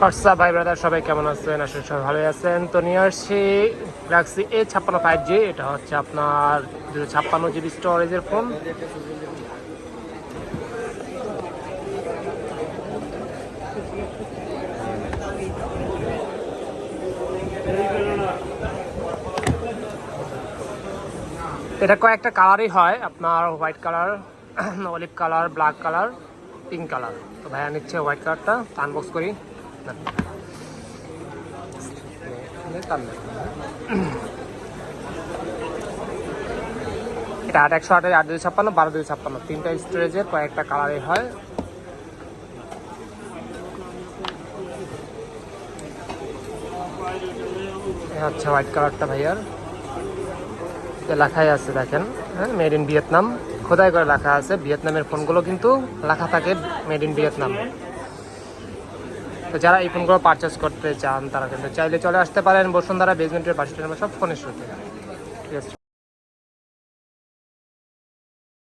WhatsApp ভাই brother, সবাই কেমন আছেন? আসলে সবাই ভালোই আছেন। তো নিয়ে আসছি গ্যালাক্সি এ ছাপ্পান্ন ফাইভ জি এটা হচ্ছে আপনার ছাপ্পান্ন জিবি স্টোরেজের ফোন এটা কয়েকটা কালারই হয়, আপনার white colour olive colour black colour pink colour তো ভাইয়া নিচ্ছে হোয়াইট কালারটা আনবক্স করি। এটা আট একশো আটের আট দুই ছাপ্পান্ন, বারো দুই ছাপ্পান্ন। তিনটা স্টোরেজের কয়েকটা কালারই হয়। এ হচ্ছে হোয়াইট কালারটা ভাইয়ার। লেখাই আছে, দেখেন। হ্যাঁ মেড ইন ভিয়েতনাম খোদাই করে লেখা আছে। ভিয়েতনামের ফোনগুলো কিন্তু লেখা থাকে মেড ইন ভিয়েতনাম। তো যারা এই ফোনগুলো পারচেস করতে চান, তারা কিন্তু চাইলে চলে আসতে পারেন। বসুন্ধরা বেজমেন্টের পাশে সব ফোনের সাথে